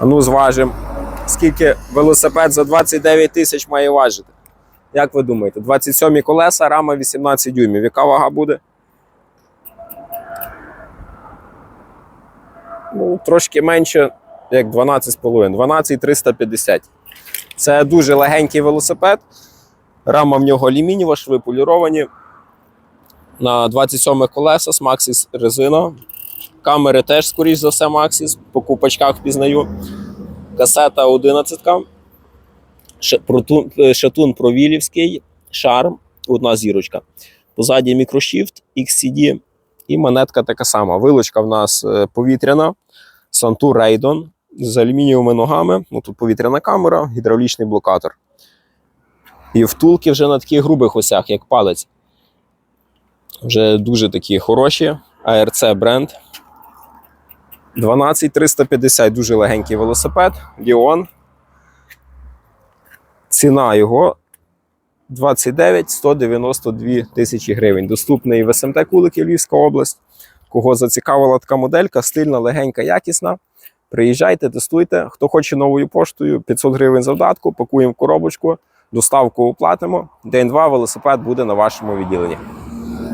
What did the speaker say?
А ну зважимо, скільки велосипед за 29 тисяч має важити. Як ви думаєте? 27 колеса, рама 18 дюймів. Яка вага буде? Ну, трошки менше, як 12,5. 12,350. Це дуже легенький велосипед. Рама в нього алюмінієва, шви поліровані. На 27 колеса Maxxis резина. Камери теж, скоріш за все, Maxxis. По купачках впізнаю. Касета 11. Ш- е, Шатун провілівський, шарм, одна зірочка. Позаді мікрошіфт, XCD і монетка така сама. Вилочка в нас е, повітряна, Santur Raydon з алюмінієвими ногами. Ну, тут повітряна камера, гідравлічний блокатор. І втулки вже на таких грубих осях, як палець. Вже дуже такі хороші. ARC бренд. 12350, дуже легенький велосипед. Ліон. Ціна його 29 192 тисячі гривень. Доступний в СМТ Кулики Львівська область. Кого зацікавила така моделька, стильна, легенька, якісна. Приїжджайте, тестуйте. Хто хоче новою поштою, 500 гривень завдатку, пакуємо коробочку, доставку оплатимо. День-два велосипед буде на вашому відділенні.